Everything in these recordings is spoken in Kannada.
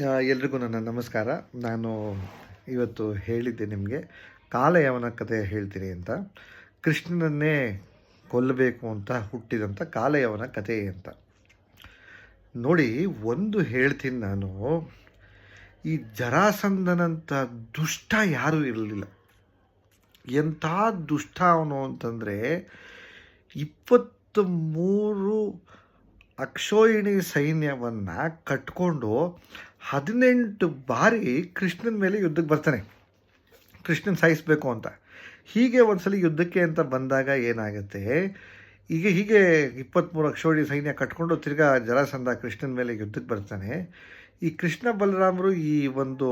ಎಲ್ರಿಗೂ ನನ್ನ ನಮಸ್ಕಾರ. ನಾನು ಇವತ್ತು ಹೇಳಿದ್ದೆ ನಿಮಗೆ ಕಾಲಯವನ ಕಥೆ ಹೇಳ್ತೀನಿ ಅಂತ. ಕೃಷ್ಣನನ್ನೇ ಕೊಲ್ಲಬೇಕು ಅಂತ ಹುಟ್ಟಿದಂಥ ಕಾಲಯವನ ಕಥೆ ಅಂತ. ನೋಡಿ, ಒಂದು ಹೇಳ್ತೀನಿ ನಾನು. ಈ ಜರಾಸಂದನಂಥ ದುಷ್ಟ ಯಾರೂ ಇರಲಿಲ್ಲ. ಎಂಥ ದುಷ್ಟ ಅವನು ಅಂತಂದರೆ ಇಪ್ಪತ್ತು ಮೂರು ಅಕ್ಷೋಹಿಣಿ ಸೈನ್ಯವನ್ನು ಕಟ್ಕೊಂಡು ಹದಿನೆಂಟು ಬಾರಿ ಕೃಷ್ಣನ ಮೇಲೆ ಯುದ್ಧಕ್ಕೆ ಬರ್ತಾನೆ. ಕೃಷ್ಣನ್ ಸಾಯಿಸಬೇಕು ಅಂತ. ಹೀಗೆ ಒಂದ್ಸಲಿ ಯುದ್ಧಕ್ಕೆ ಅಂತ ಬಂದಾಗ ಏನಾಗುತ್ತೆ? ಈಗ ಹೀಗೆ ಇಪ್ಪತ್ತ್ಮೂರು ಅಕ್ಷೋಡಿ ಸೈನ್ಯ ಕಟ್ಕೊಂಡು ತಿರ್ಗಾ ಜರಾಸಂಧ ಕೃಷ್ಣನ ಮೇಲೆ ಯುದ್ಧಕ್ಕೆ ಬರ್ತಾನೆ. ಈ ಕೃಷ್ಣ ಬಲರಾಮರು ಈ ಒಂದು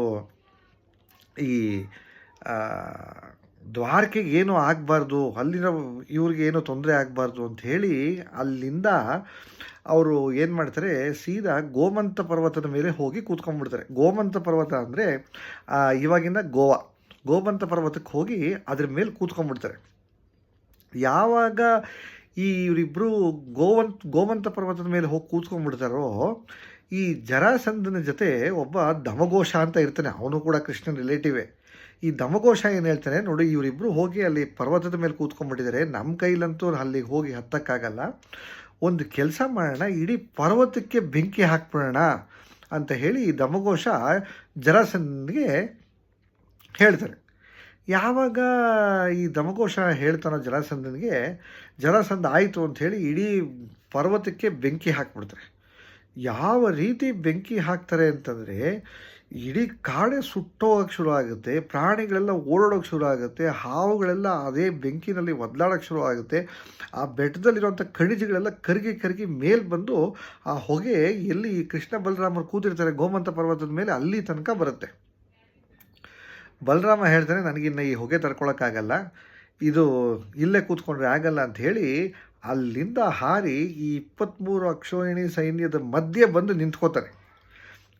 ಈ ದ್ವಾರಕೆಗೆ ಏನೂ ಆಗಬಾರ್ದು ಅಲ್ಲಿನ ಇವ್ರಿಗೆ ಏನೂ ತೊಂದರೆ ಆಗಬಾರ್ದು ಅಂತ ಹೇಳಿ ಅಲ್ಲಿಂದ ಅವರು ಏನು ಮಾಡ್ತಾರೆ, ಸೀದಾ ಗೋಮಂತ ಪರ್ವತದ ಮೇಲೆ ಹೋಗಿ ಕೂತ್ಕೊಂಡ್ಬಿಡ್ತಾರೆ. ಗೋಮಂತ ಪರ್ವತ ಅಂದರೆ ಇವಾಗಿಂದ ಗೋವಾ. ಗೋಮಂತ ಪರ್ವತಕ್ಕೆ ಹೋಗಿ ಅದ್ರ ಮೇಲೆ ಕೂತ್ಕೊಂಡ್ಬಿಡ್ತಾರೆ. ಯಾವಾಗ ಈ ಇವರಿಬ್ಬರು ಗೋವಂತ್, ಗೋಮಂತ ಪರ್ವತದ ಮೇಲೆ ಹೋಗಿ ಕೂತ್ಕೊಂಡ್ಬಿಡ್ತಾರೋ, ಈ ಜರಾಸಂಧನ ಜೊತೆ ಒಬ್ಬ ದಮಘೋಷ ಅಂತ ಇರ್ತಾನೆ. ಅವನು ಕೂಡ ಕೃಷ್ಣನ ರಿಲೇಟಿವೇ ಈ ದಮಘೋಷ ಏನು ಹೇಳ್ತಾರೆ, ನೋಡಿ ಇವರಿಬ್ಬರು ಹೋಗಿ ಅಲ್ಲಿ ಪರ್ವತದ ಮೇಲೆ ಕೂತ್ಕೊಂಡ್ಬಿಟ್ಟಿದ್ದಾರೆ. ನಮ್ಮ ಕೈಲಂತೂ ಅಲ್ಲಿಗೆ ಹೋಗಿ ಹತ್ತಕ್ಕಾಗಲ್ಲ. ಒಂದು ಕೆಲಸ ಮಾಡೋಣ, ಇಡೀ ಪರ್ವತಕ್ಕೆ ಬೆಂಕಿ ಹಾಕ್ಬಿಡೋಣ ಅಂತ ಹೇಳಿ ಈ ದಮಘೋಷ ಜರಾಸನ್ಗೆ ಹೇಳ್ತಾರೆ. ಯಾವಾಗ ಈ ದಮಘೋಷ ಹೇಳ್ತಾನೋ ಜರಾಸಂಧನಿಗೆ ಜರಾಸಂಧ ಆಯಿತು ಅಂಥೇಳಿ ಇಡೀ ಪರ್ವತಕ್ಕೆ ಬೆಂಕಿ ಹಾಕ್ಬಿಡ್ತಾರೆ. ಯಾವ ರೀತಿ ಬೆಂಕಿ ಹಾಕ್ತಾರೆ ಅಂತಂದರೆ ಇಡೀ ಕಾಡೆ ಸುಟ್ಟೋಗಕ್ಕೆ ಶುರು ಆಗುತ್ತೆ ಪ್ರಾಣಿಗಳೆಲ್ಲ ಓಡಾಡೋಕೆ ಶುರು ಆಗುತ್ತೆ ಹಾವುಗಳೆಲ್ಲ ಅದೇ ಬೆಂಕಿನಲ್ಲಿ ಒದ್ಲಾಡೋಕ್ಕೆ ಶುರು ಆಗುತ್ತೆ ಆ ಬೆಟ್ಟದಲ್ಲಿರುವಂಥ ಖನಿಜಗಳೆಲ್ಲ ಕರಗಿ ಕರಗಿ ಮೇಲೆ ಬಂದು ಆ ಹೊಗೆ ಎಲ್ಲಿ ಕೃಷ್ಣ ಬಲರಾಮರು ಕೂತಿರ್ತಾರೆ ಗೋಮಂತ ಪರ್ವತದ ಮೇಲೆ ಅಲ್ಲಿ ತನಕ ಬರುತ್ತೆ. ಬಲರಾಮ ಹೇಳ್ತಾನೆ, ನನಗಿನ್ನ ಈ ಹೊಗೆ ತಡ್ಕೊಳಕ್ಕಾಗಲ್ಲ. ಇದು ಇಲ್ಲೇ ಕೂತ್ಕೊಂಡ್ರೆ ಆಗಲ್ಲ ಅಂತ ಹೇಳಿ ಅಲ್ಲಿಂದ ಹಾರಿ ಈ ಇಪ್ಪತ್ತ್ಮೂರು ಅಕ್ಷೋಹಿಣಿ ಸೈನ್ಯದ ಮಧ್ಯೆ ಬಂದು ನಿಂತ್ಕೋತಾನೆ.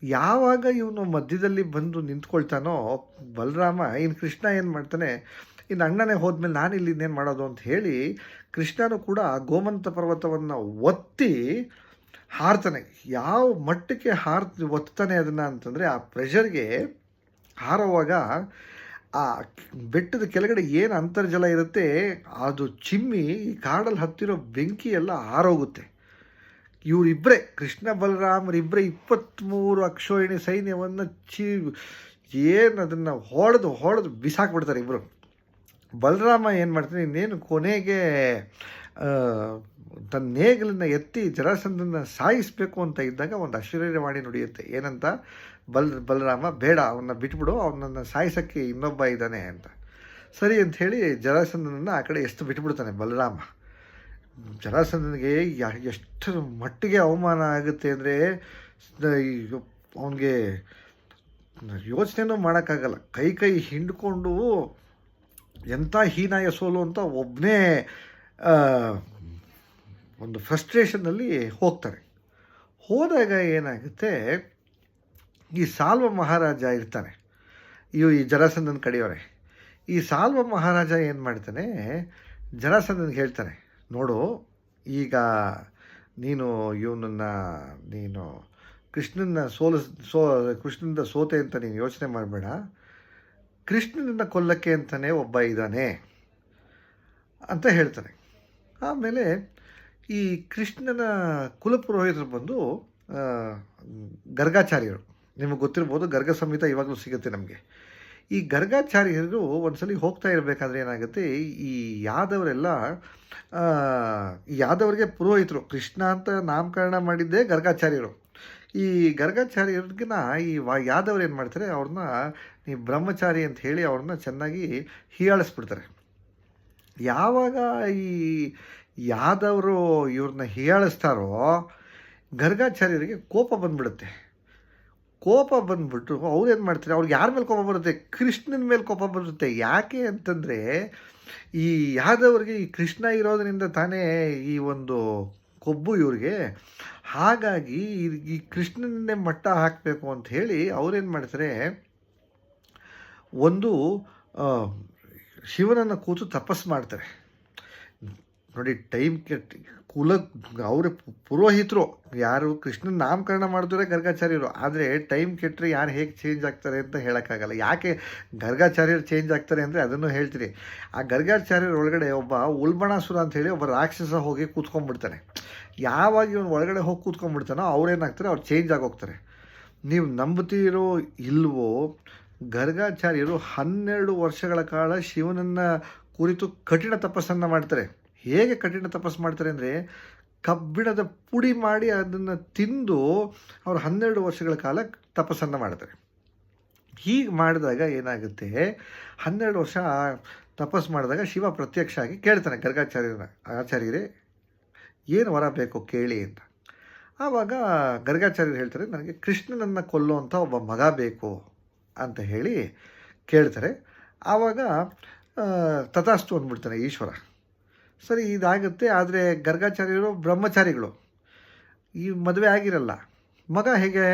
ಯಾವಾಗ ಇವನು ಮಧ್ಯದಲ್ಲಿ ಬಂದು ನಿಂತ್ಕೊಳ್ತಾನೋ, ಬಲರಾಮ ಇನ್ನು ಕೃಷ್ಣ ಏನು ಮಾಡ್ತಾನೆ ಇನ್ನು ಅಣ್ಣನೇ ಹೋದ್ಮೇಲೆ ನಾನು ಇಲ್ಲಿ ಇನ್ನೇನು ಮಾಡೋದು ಅಂತ ಹೇಳಿ ಕೃಷ್ಣನು ಕೂಡ ಗೋಮಂತ ಪರ್ವತವನ್ನು ಒತ್ತಿ ಹಾರ್ತಾನೆ. ಯಾವ ಮಟ್ಟಕ್ಕೆ ಹಾರ್, ಒತ್ತಾನೆ ಅದನ್ನು ಅಂತಂದರೆ ಆ ಪ್ರೆಷರ್ಗೆ ಹಾರುವಾಗ ಆ ಬೆಟ್ಟದ ಕೆಳಗಡೆ ಏನು ಅಂತರ್ಜಲ ಇರುತ್ತೆ, ಅದು ಚಿಮ್ಮಿ ಈ ಕಾಡಲ್ಲಿ ಹತ್ತಿರೋ ಬೆಂಕಿ ಎಲ್ಲ ಆರೋಗುತ್ತೆ ಇವರಿಬ್ಬರೇ ಕೃಷ್ಣ ಬಲರಾಮರಿಬ್ಬರೇ ಇಪ್ಪತ್ತ್ಮೂರು ಅಕ್ಷೋಹಿಣಿ ಸೈನ್ಯವನ್ನು ಚಿ, ಏನು ಅದನ್ನು ಹೊಡೆದು ಹೊಡೆದು ಬಿಸಾಕ್ಬಿಡ್ತಾರೆ ಇಬ್ಬರು ಬಲರಾಮ ಏನು ಮಾಡ್ತಾನೆ, ಇನ್ನೇನು ಕೊನೆಗೆ ತನ್ನ ನೇಗಲನ್ನು ಎತ್ತಿ ಜರಾಸಂಧನ ಸಾಯಿಸಬೇಕು ಅಂತ ಇದ್ದಾಗ ಒಂದು ಅಶರೀರವಾಣಿ ನುಡಿಯುತ್ತೆ. ಏನಂತ? ಬಲ್, ಬಲರಾಮ, ಬೇಡ ಅವನ್ನ ಬಿಟ್ಬಿಡು, ಅವನನ್ನು ಸಾಯಿಸೋಕ್ಕೆ ಇನ್ನೊಬ್ಬ ಇದ್ದಾನೆ ಅಂತ. ಸರಿ ಅಂತ ಹೇಳಿ ಜರಾಸಂಧನನ್ನು ಆ ಕಡೆ ಎಷ್ಟು ಬಿಟ್ಬಿಡ್ತಾನೆ ಬಲರಾಮ. ಜರಾಸಂಧನಿಗೆ ಎಷ್ಟು ಮಟ್ಟಿಗೆ ಅವಮಾನ ಆಗುತ್ತೆ ಅಂದರೆ ಅವನಿಗೆ ಯೋಚನೆನೂ ಮಾಡೋಕ್ಕಾಗಲ್ಲ. ಕೈ ಕೈ ಹಿಂಡ್ಕೊಂಡು ಎಂಥ ಹೀನಾಯ ಸೋಲು ಅಂತ ಒಬ್ಬನೇ ಒಂದು ಫ್ರಸ್ಟ್ರೇಷನ್ನಲ್ಲಿ ಹೋಗ್ತಾರೆ. ಹೋದಾಗ ಏನಾಗುತ್ತೆ, ಈ ಸಾಲ್ವ ಮಹಾರಾಜ ಇರ್ತಾನೆ, ಇವು ಈ ಜರಾಸಂಧನ ಕಡೆಯವರೇ. ಈ ಸಾಲ್ವ ಮಹಾರಾಜ ಏನು ಮಾಡ್ತಾನೆ ಜರಾಸಂಧನಿಗೆ ಹೇಳ್ತಾನೆ ನೋಡು, ಈಗ ನೀನು ಇವನನ್ನು, ನೀನು ಕೃಷ್ಣನ ಸೋಲ, ಸೋ, ಕೃಷ್ಣನಿಂದ ಸೋತೆ ಅಂತ ನೀನು ಯೋಚನೆ ಮಾಡಬೇಡ. ಕೃಷ್ಣನನ್ನು ಕೊಲ್ಲಕ್ಕೆ ಅಂತಲೇ ಒಬ್ಬ ಇದ್ದಾನೆ ಅಂತ ಹೇಳ್ತಾನೆ. ಆಮೇಲೆ ಈ ಕೃಷ್ಣನ ಕುಲಪುರೋಹಿತರು ಬಂದು ಗರ್ಗಾಚಾರ್ಯರು. ನಿಮಗೆ ಗೊತ್ತಿರ್ಬೋದು ಗರ್ಗ ಸಂಹಿತ ಇವಾಗಲೂ ಸಿಗುತ್ತೆ ನಮಗೆ. ಈ ಗರ್ಗಾಚಾರ್ಯರು ಒಂದ್ಸಲಿ ಹೋಗ್ತಾ ಇರಬೇಕಾದ್ರೆ ಏನಾಗುತ್ತೆ? ಈ ಯಾದವರೆಲ್ಲ ಯಾದವರಿಗೆ ಪುರೋಹಿತರು, ಕೃಷ್ಣ ಅಂತ ನಾಮಕರಣ ಮಾಡಿದ್ದೇ ಗರ್ಗಾಚಾರ್ಯರು. ಈ ಗರ್ಗಾಚಾರ್ಯರಿಗಿನ ಈ ವಾ, ಯಾದವ್ರು ಏನು ಮಾಡ್ತಾರೆ? ಅವ್ರನ್ನ ಈ ಬ್ರಹ್ಮಚಾರಿ ಅಂತ ಹೇಳಿ ಅವ್ರನ್ನ ಚೆನ್ನಾಗಿ ಹೀಯಾಳಿಸ್ಬಿಡ್ತಾರೆ. ಯಾವಾಗ ಈ ಯಾದವರು ಇವ್ರನ್ನ ಹೀಯಾಳಿಸ್ತಾರೋ, ಗರ್ಗಾಚಾರ್ಯರಿಗೆ ಕೋಪ ಬಂದ್ಬಿಡುತ್ತೆ. ಕೋಪ ಬಂದ್ಬಿಟ್ಟು ಅವ್ರೇನು ಮಾಡ್ತಾರೆ? ಅವ್ರಿಗೆ ಯಾರ ಮೇಲೆ ಕೋಪ ಬರುತ್ತೆ? ಕೃಷ್ಣನ ಮೇಲೆ ಕೋಪ ಬರುತ್ತೆ. ಯಾಕೆ ಅಂತಂದರೆ, ಈ ಯಾದವ್ರಿಗೆ ಈ ಕೃಷ್ಣ ಇರೋದರಿಂದ ತಾನೇ ಈ ಒಂದು ಕೊಬ್ಬು ಇವ್ರಿಗೆ. ಹಾಗಾಗಿ ಈ- ಕೃಷ್ಣನನ್ನೇ ಮಟ್ಟ ಹಾಕಬೇಕು ಅಂತ ಹೇಳಿ ಅವ್ರೇನು ಮಾಡ್ತಾರೆ? ಒಂದು ಶಿವನನ್ನು ಕೂತು ತಪಸ್ಸು ಮಾಡ್ತಾರೆ. ನೋಡಿ, ಟೈಮ್ ಕುಲ ಅವರ ಪುರೋಹಿತರು ಯಾರು ಕೃಷ್ಣನ ನಾಮಕರಣ ಮಾಡಿದ್ರೆ ಗರ್ಗಾಚಾರ್ಯರು. ಆದರೆ ಟೈಮ್ ಕೆಟ್ಟರೆ ಯಾರು ಹೇಗೆ ಚೇಂಜ್ ಆಗ್ತಾರೆ ಅಂತ ಹೇಳೋಕ್ಕಾಗಲ್ಲ. ಯಾಕೆ ಗರ್ಗಾಚಾರ್ಯರು ಚೇಂಜ್ ಆಗ್ತಾರೆ ಅಂದರೆ ಅದನ್ನು ಹೇಳ್ತೀರಿ ಆ ಗರ್ಗಾಚಾರ್ಯರ ಒಳಗಡೆ ಒಬ್ಬ ಉಲ್ಬಣಾಸುರ ಅಂತ ಹೇಳಿ ಒಬ್ಬ ರಾಕ್ಷಸ ಹೋಗಿ ಕೂತ್ಕೊಂಡ್ಬಿಡ್ತಾನೆ. ಯಾವಾಗ ಇವನು ಒಳಗಡೆ ಹೋಗಿ ಕೂತ್ಕೊಂಡ್ಬಿಡ್ತಾನೋ ಅವ್ರೇನಾಗ್ತಾರೆ ಅವ್ರು ಚೇಂಜ್ ಆಗೋಗ್ತಾರೆ. ನೀವು ನಂಬುತ್ತೀರೋ ಇಲ್ವೋ, ಗರ್ಗಾಚಾರ್ಯರು ಹನ್ನೆರಡು ವರ್ಷಗಳ ಕಾಲ ಶಿವನನ್ನು ಕುರಿತು ಕಠಿಣ ತಪಸ್ಸನ್ನು ಮಾಡ್ತಾರೆ. ಹೇಗೆ ಕಠಿಣ ತಪಸ್ಸು ಮಾಡ್ತಾರೆ ಅಂದರೆ ಕಬ್ಬಿಣದ ಪುಡಿ ಮಾಡಿ ಅದನ್ನು ತಿಂದು ಅವರು ಹನ್ನೆರಡು ವರ್ಷಗಳ ಕಾಲ ತಪಸ್ಸನ್ನು ಮಾಡ್ತಾರೆ. ಹೀಗೆ ಮಾಡಿದಾಗ ಏನಾಗುತ್ತೆ? ಹನ್ನೆರಡು ವರ್ಷ ತಪಸ್ಸು ಮಾಡಿದಾಗ ಶಿವ ಪ್ರತ್ಯಕ್ಷ ಆಗಿ ಕೇಳ್ತಾನೆ ಗರ್ಗಾಚಾರ್ಯನ, ಆಚಾರ್ಯರೇ, ಏನು ವರ ಬೇಕು ಕೇಳಿ ಅಂತ. ಆವಾಗ ಗರ್ಗಾಚಾರ್ಯರು ಹೇಳ್ತಾರೆ, ನನಗೆ ಕೃಷ್ಣನನ್ನು ಕೊಲ್ಲುವಂಥ ಒಬ್ಬ ಮಗ ಬೇಕು ಅಂತ ಹೇಳಿ ಕೇಳ್ತಾರೆ. ಆವಾಗ ತಥಾಸ್ತು ಅಂದ್ಬಿಡ್ತಾನೆ ಈಶ್ವರ. ಸರಿ, ಇದಾಗುತ್ತೆ, ಆದರೆ ಗರ್ಗಾಚಾರ್ಯರು ಬ್ರಹ್ಮಚಾರಿಗಳು. ಈ ಮದುವೆ ಆಗಿರಲ್ಲ. ಮಗ ಹೇಗೆ?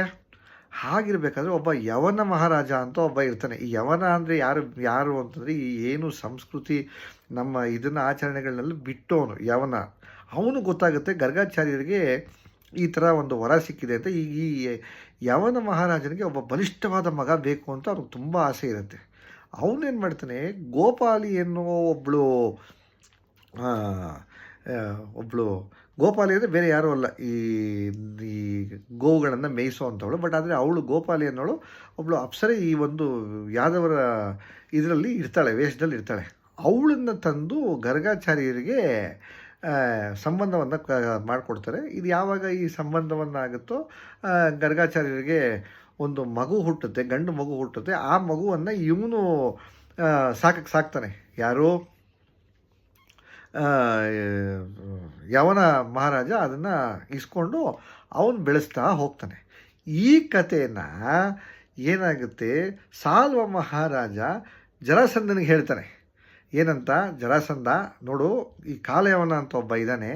ಹಾಗಿರ್ಬೇಕಾದ್ರೆ ಒಬ್ಬ ಯವನ ಮಹಾರಾಜ ಅಂತ ಒಬ್ಬ ಇರ್ತಾನೆ. ಈ ಯವನ ಅಂದರೆ ಯಾರು ಯಾರು ಅಂತಂದರೆ ಈ ಏನು ಸಂಸ್ಕೃತಿ, ನಮ್ಮ ಇದನ್ನು ಆಚರಣೆಗಳನ್ನೆಲ್ಲ ಬಿಟ್ಟವನು ಯವನ. ಅವನು ಗೊತ್ತಾಗುತ್ತೆ ಗರ್ಗಾಚಾರ್ಯರಿಗೆ ಈ ಥರ ಒಂದು ವರ ಸಿಕ್ಕಿದೆ ಅಂತ. ಈ ಈ ಯವನ ಮಹಾರಾಜನಿಗೆ ಒಬ್ಬ ಬಲಿಷ್ಠವಾದ ಮಗ ಬೇಕು ಅಂತ ಅವ್ರಿಗೆ ತುಂಬ ಆಸೆ ಇರುತ್ತೆ. ಅವನೇನು ಮಾಡ್ತಾನೆ? ಗೋಪಾಲಿ ಎನ್ನುವ ಒಬ್ಬಳು ಒಬ್ಬಳು ಗೋಪಾಲಿ ಅಂದರೆ ಬೇರೆ ಯಾರೂ ಅಲ್ಲ. ಈ ಈ ಗೋವುಗಳನ್ನು ಮೇಯಿಸೋ ಅಂಥವಳು. ಬಟ್ ಆದರೆ ಅವಳು ಗೋಪಾಲಿ ಅನ್ನೋಳು ಒಬ್ಬಳು ಅಪ್ಸರೆ ಈ ಒಂದು ಯಾದವರ ಇದರಲ್ಲಿ ಇರ್ತಾಳೆ, ವೇಷದಲ್ಲಿ ಇರ್ತಾಳೆ. ಅವಳನ್ನು ತಂದು ಗರ್ಗಾಚಾರ್ಯರಿಗೆ ಸಂಬಂಧವನ್ನು ಮಾಡಿಕೊಡ್ತಾರೆ. ಇದು ಯಾವಾಗ ಈ ಸಂಬಂಧವನ್ನು ಆಗುತ್ತೋ ಗರ್ಗಾಚಾರ್ಯರಿಗೆ ಒಂದು ಮಗು ಹುಟ್ಟುತ್ತೆ, ಗಂಡು ಮಗು ಹುಟ್ಟುತ್ತೆ. ಆ ಮಗುವನ್ನು ಇವನು ಸಾಕಕ್ಕೆ ಸಾಕ್ತಾನೆ. ಯಾರು? ಯವನ ಮಹಾರಾಜ ಅದನ್ನು ಇಸ್ಕೊಂಡು ಅವನು ಬೆಳೆಸ್ತಾ ಹೋಗ್ತಾನೆ. ಈ ಕಥೆಯನ್ನು ಏನಾಗುತ್ತೆ? ಸಾಲ್ವ ಮಹಾರಾಜ ಜರಾಸಂದನಿಗೆ ಹೇಳ್ತಾನೆ. ಏನಂತ? ಜರಾಸಂದ ನೋಡು, ಈ ಕಾಲಯವನ ಅಂತ ಒಬ್ಬ ಇದ್ದಾನೆ.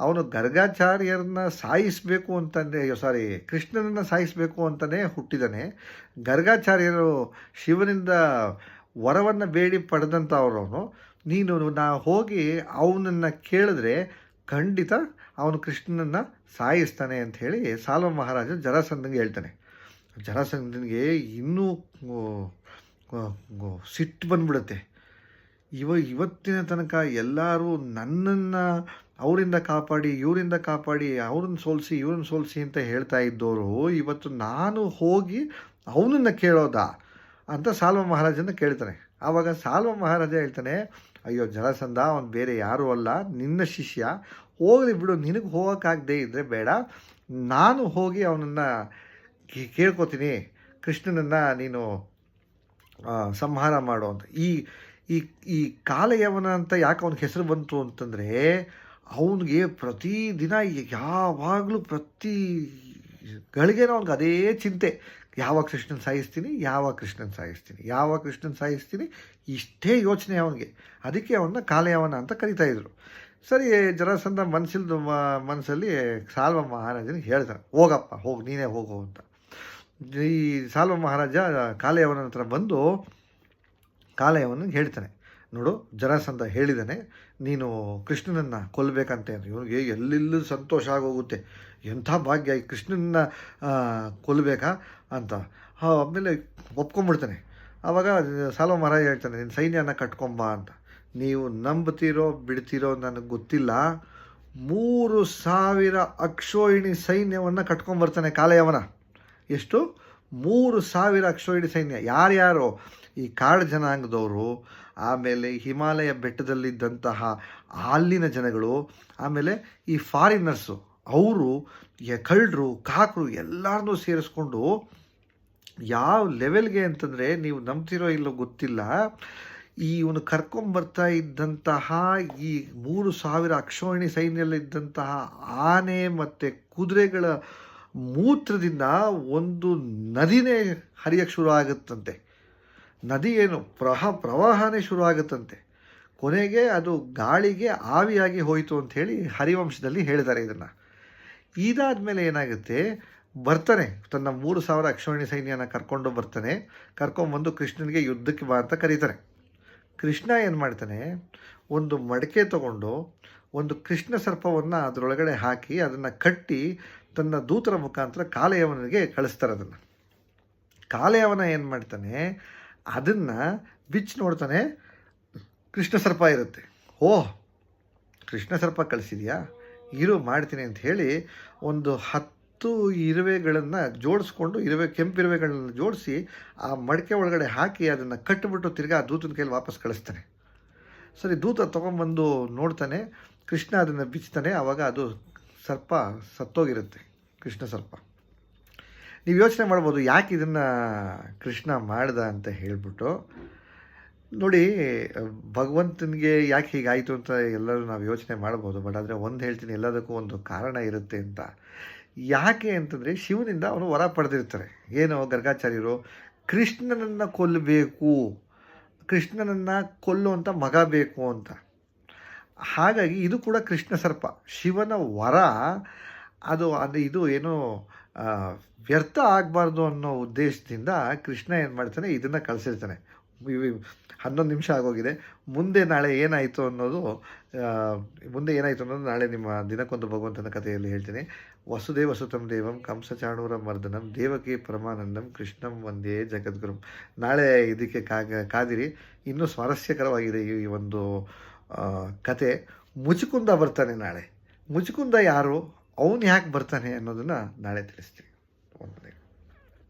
ಅವನು ಗರ್ಗಾಚಾರ್ಯರನ್ನ ಸಾಯಿಸಬೇಕು ಅಂತಂದೇ, ಸಾರಿ, ಕೃಷ್ಣನನ್ನು ಸಾಯಿಸಬೇಕು ಅಂತಲೇ ಹುಟ್ಟಿದ್ದಾನೆ ಗರ್ಗಾಚಾರ್ಯರು ಶಿವನಿಂದ ವರವನ್ನು ಬೇಡಿ ಪಡೆದಂಥವ್ರವನು ನೀನು ನಾ ಹೋಗಿ ಅವನನ್ನು ಕೇಳಿದ್ರೆ ಖಂಡಿತ ಅವನು ಕೃಷ್ಣನನ್ನು ಸಾಯಿಸ್ತಾನೆ ಅಂತ ಹೇಳಿ ಸಾಲ್ವ ಮಹಾರಾಜ ಜರಾಸಂದನಿಗೆ ಹೇಳ್ತಾನೆ. ಜರಾಸಂಧನಿಗೆ ಇನ್ನೂ ಸಿಟ್ಟು ಬಂದ್ಬಿಡುತ್ತೆ. ಇವ ಇವತ್ತಿನ ತನಕ ಎಲ್ಲರೂ ನನ್ನನ್ನು ಅವರಿಂದ ಕಾಪಾಡಿ, ಇವರಿಂದ ಕಾಪಾಡಿ, ಅವ್ರನ್ನ ಸೋಲಿಸಿ, ಇವ್ರನ್ನ ಸೋಲಿಸಿ ಅಂತ ಹೇಳ್ತಾ ಇದ್ದವರು ಇವತ್ತು ನಾನು ಹೋಗಿ ಅವನನ್ನು ಕೇಳೋದಾ ಅಂತ ಸಾಲ್ವ ಮಹಾರಾಜನ ಕೇಳ್ತಾನೆ ಆವಾಗ ಸಾಲ್ವ ಮಹಾರಾಜ ಹೇಳ್ತಾನೆ, ಅಯ್ಯೋ, ಜಲಸಂಧ, ಅವನು ಬೇರೆ ಯಾರೂ ಅಲ್ಲ, ನಿನ್ನ ಶಿಷ್ಯ, ಹೋಗಲಿ ಬಿಡು, ನಿನಗೆ ಹೋಗೋಕ್ಕಾಗದೇ ಇದ್ದರೆ ಬೇಡ. ನಾನು ಹೋಗಿ ಅವನನ್ನು ಕೇಳ್ಕೊತೀನಿ. ಕೃಷ್ಣನನ್ನು ನೀನು ಸಂಹಾರ ಮಾಡು ಅಂತ. ಈ ಈ ಈ ಕಾಲಯವನ ಅಂತ ಯಾಕೆ ಅವನಿಗೆ ಹೆಸರು ಬಂತು ಅಂತಂದರೆ, ಅವನಿಗೆ ಪ್ರತಿದಿನ ಯಾವಾಗಲೂ ಪ್ರತಿ ಗಳಿಗೆನೂ ಅವ್ನಿಗೆ ಅದೇ ಚಿಂತೆ. ಯಾವ ಕೃಷ್ಣನ ಸಾಯಿಸ್ತೀನಿ, ಯಾವ ಕೃಷ್ಣನ ಸಾಯಿಸ್ತೀನಿ, ಯಾವ ಕೃಷ್ಣನ ಸಾಯಿಸ್ತೀನಿ, ಇಷ್ಟೇ ಯೋಚನೆ ಅವನಿಗೆ. ಅದಕ್ಕೆ ಅವನ್ನ ಕಾಲಯವನ ಅಂತ ಕರಿತಾ ಇದ್ರು. ಸರಿ, ಜರಾಸಂಧ ಮನಸ್ಸಿಲ್ದು ಮನಸ್ಸಲ್ಲಿ ಸಾಲ್ವ ಮಹಾರಾಜನಿಗೆ ಹೇಳ್ತಾನೆ ಹೋಗಪ್ಪ, ಹೋಗಿ, ನೀನೇ ಹೋಗು ಅಂತ. ಈ ಸಾಲ್ವ ಮಹಾರಾಜ ಕಾಲಯವನ ಹತ್ರ ಬಂದು ಕಾಲಯವನಿಗೆ ಹೇಳ್ತಾನೆ, ನೋಡು, ಜರಾಸಂಧ ಹೇಳಿದ್ದಾನೆ ನೀನು ಕೃಷ್ಣನನ್ನು ಕೊಲ್ಲಬೇಕಂತೆ ಅಂತ ಇವನಿಗೆ ಎಲ್ಲೆಲ್ಲೂ ಸಂತೋಷ ಆಗೋಗುತ್ತೆ. ಎಂಥ ಭಾಗ್ಯ ಈ ಕೃಷ್ಣನನ್ನು ಕೊಲ್ಲಬೇಕಾ ಅಂತ. ಆಮೇಲೆ ಒಪ್ಕೊಂಡ್ಬಿಡ್ತಾನೆ ಆವಾಗ ಸಾಲ ಮಹಾರಾಜ ಹೇಳ್ತಾನೆ ನಿನ್ನ ಸೈನ್ಯನ ಕಟ್ಕೊಂಬ ಅಂತ. ನೀವು ನಂಬ್ತೀರೋ ಬಿಡ್ತೀರೋ ನನಗೆ ಗೊತ್ತಿಲ್ಲ. ಮೂರು ಸಾವಿರ ಅಕ್ಷೋಹಿಣಿ ಸೈನ್ಯವನ್ನು ಕಟ್ಕೊಂಬರ್ತಾನೆ ಕಾಲಯವನ ಎಷ್ಟು? ಮೂರು ಸಾವಿರ ಅಕ್ಷೋಹಿಣಿ ಸೈನ್ಯ. ಯಾರ್ಯಾರು? ಈ ಕಾಡು ಜನಾಂಗದವರು, ಆಮೇಲೆ ಹಿಮಾಲಯ ಬೆಟ್ಟದಲ್ಲಿದ್ದಂತಹ ಅಲ್ಲಿನ ಜನಗಳು, ಆಮೇಲೆ ಈ ಫಾರಿನರ್ಸು, ಅವರು ಕಳ್ಳರು, ಕಾಕರು ಎಲ್ಲರನ್ನೂ ಸೇರಿಸ್ಕೊಂಡು ಯಾವ ಲೆವೆಲ್ಗೆ ಅಂತಂದರೆ ನೀವು ನಂಬ್ತಿರೋ ಇಲ್ಲೋ ಗೊತ್ತಿಲ್ಲ, ಈ ಇವನು ಕರ್ಕೊಂಬರ್ತಾ ಇದ್ದಂತಹ ಈ ಮೂರು ಸಾವಿರ ಅಕ್ಷೋಹಿಣಿ ಸೈನ್ಯಲ್ಲಿದ್ದಂತಹ ಆನೆ ಮತ್ತು ಕುದುರೆಗಳ ಮೂತ್ರದಿಂದ ಒಂದು ನದಿನೇ ಹರಿಯಕ್ಕೆ ಶುರು ಆಗುತ್ತಂತೆ. ನದಿ ಏನು ಪ್ರಹ ಪ್ರವಾಹನೇ ಶುರು ಆಗುತ್ತಂತೆ ಕೊನೆಗೆ ಅದು ಗಾಳಿಗೆ ಆವಿಯಾಗಿ ಹೋಯಿತು ಅಂತ ಹೇಳಿ ಹರಿವಂಶದಲ್ಲಿ ಹೇಳಿದ್ದಾರೆ ಇದನ್ನು. ಇದಾದ ಮೇಲೆ ಏನಾಗುತ್ತೆ? ಬರ್ತಾನೆ. ತನ್ನ ಮೂರು ಸಾವಿರ ಅಕ್ಷೋಣಿ ಸೈನ್ಯನ ಕರ್ಕೊಂಡು ಬರ್ತಾನೆ. ಕರ್ಕೊಂಬಂದು ಕೃಷ್ಣನಿಗೆ ಯುದ್ಧಕ್ಕೆ ಬಾ ಅಂತ ಕರೀತಾರೆ ಕೃಷ್ಣ ಏನು ಮಾಡ್ತಾನೆ? ಒಂದು ಮಡಕೆ ತಗೊಂಡು ಒಂದು ಕೃಷ್ಣ ಸರ್ಪವನ್ನು ಅದರೊಳಗಡೆ ಹಾಕಿ ಅದನ್ನು ಕಟ್ಟಿ ತನ್ನ ದೂತರ ಮುಖಾಂತರ ಕಾಲೆಯವನಿಗೆ ಕಳಿಸ್ತಾರೆ ಅದನ್ನು. ಕಾಲೆಯವನ ಏನು ಮಾಡ್ತಾನೆ? ಅದನ್ನು ಬಿಚ್ಚಿ ನೋಡ್ತಾನೆ, ಕೃಷ್ಣ ಸರ್ಪ ಇರುತ್ತೆ. ಓಹ್ ಕೃಷ್ಣ ಸರ್ಪ ಕಳಿಸಿದೆಯಾ? ಇರು, ಮಾಡ್ತೀನಿ ಅಂತ ಹೇಳಿ ಒಂದು ಹತ್ತು ಇರುವೆಗಳನ್ನು ಜೋಡಿಸ್ಕೊಂಡು, ಇರುವೆ ಕೆಂಪಿರುವೆಗಳನ್ನ ಜೋಡಿಸಿ ಆ ಮಡಕೆ ಒಳಗಡೆ ಹಾಕಿ ಅದನ್ನು ಕಟ್ಟಿಬಿಟ್ಟು ತಿರ್ಗಾ ದೂತನ ಕೈಲಿ ವಾಪಸ್ ಕಳಿಸ್ತಾನೆ. ಸರಿ, ದೂತ ತೊಗೊಂಬಂದು ನೋಡ್ತಾನೆ, ಕೃಷ್ಣ ಅದನ್ನು ಬಿಚ್ತಾನೆ ಆವಾಗ ಅದು ಸರ್ಪ ಸತ್ತೋಗಿರುತ್ತೆ, ಕೃಷ್ಣ ಸರ್ಪ. ನೀವು ಯೋಚನೆ ಮಾಡ್ಬೋದು ಯಾಕೆ ಇದನ್ನು ಕೃಷ್ಣ ಮಾಡ್ದ ಅಂತ ಹೇಳ್ಬಿಟ್ಟು. ನೋಡಿ, ಭಗವಂತನಿಗೆ ಯಾಕೆ ಹೀಗಾಯಿತು ಅಂತ ಎಲ್ಲರೂ ನಾವು ಯೋಚನೆ ಮಾಡ್ಬೋದು, ಬಟ್ ಆದರೆ ಒಂದು ಹೇಳ್ತೀನಿ, ಎಲ್ಲದಕ್ಕೂ ಒಂದು ಕಾರಣ ಇರುತ್ತೆ ಅಂತ. ಯಾಕೆ ಅಂತಂದರೆ, ಶಿವನಿಂದ ಅವನು ವರ ಪಡೆದಿರ್ತಾರೆ. ಏನು ಗರ್ಗಾಚಾರ್ಯರು? ಕೃಷ್ಣನನ್ನು ಕೊಲ್ಲಬೇಕು ಕೃಷ್ಣನನ್ನು ಕೊಲ್ಲುವಂಥ ಮಗ ಬೇಕು ಅಂತ. ಹಾಗಾಗಿ ಇದು ಕೂಡ ಕೃಷ್ಣ ಸರ್ಪ. ಶಿವನ ವರ, ಅದು ಅದು, ಇದು ಏನು ವ್ಯರ್ಥ ಆಗಬಾರ್ದು ಅನ್ನೋ ಉದ್ದೇಶದಿಂದ ಕೃಷ್ಣ ಏನು ಮಾಡ್ತಾನೆ, ಇದನ್ನು ಕಳಿಸಿರ್ತಾನೆ. ಹನ್ನೊಂದು ನಿಮಿಷ ಆಗೋಗಿದೆ. ಮುಂದೆ ನಾಳೆ ಏನಾಯಿತು ಅನ್ನೋದು ಮುಂದೆ ಏನಾಯಿತು ಅನ್ನೋದು ನಾಳೆ ನಿಮ್ಮ ದಿನಕ್ಕೊಂದು ಭಗವಂತನ ಕಥೆಯಲ್ಲಿ ಹೇಳ್ತೀನಿ. ವಸುದೇವ ಸುತಮ್ ದೇವಂ ಕಂಸಚಾಣೂರ ಮರ್ದನಂ ದೇವಕಿ ಪರಮಾನಂದಂ, ಕೃಷ್ಣಂ ಒಂದೇ ಜಗದ್ಗುರುಂ. ನಾಳೆ ಇದಕ್ಕೆ ಕಾದಿರಿ. ಇನ್ನೂ ಸ್ವಾರಸ್ಯಕರವಾಗಿದೆ ಈ ಒಂದು ಕತೆ. ಮುಚುಕುಂದ ಬರ್ತಾನೆ ನಾಳೆ. ಮುಚುಕುಂದ ಯಾರು? ಅವನು ಯಾಕೆ ಬರ್ತಾನೆ ಅನ್ನೋದನ್ನು ನಾಳೆ ತಿಳಿಸ್ತೀನಿ. Ponle.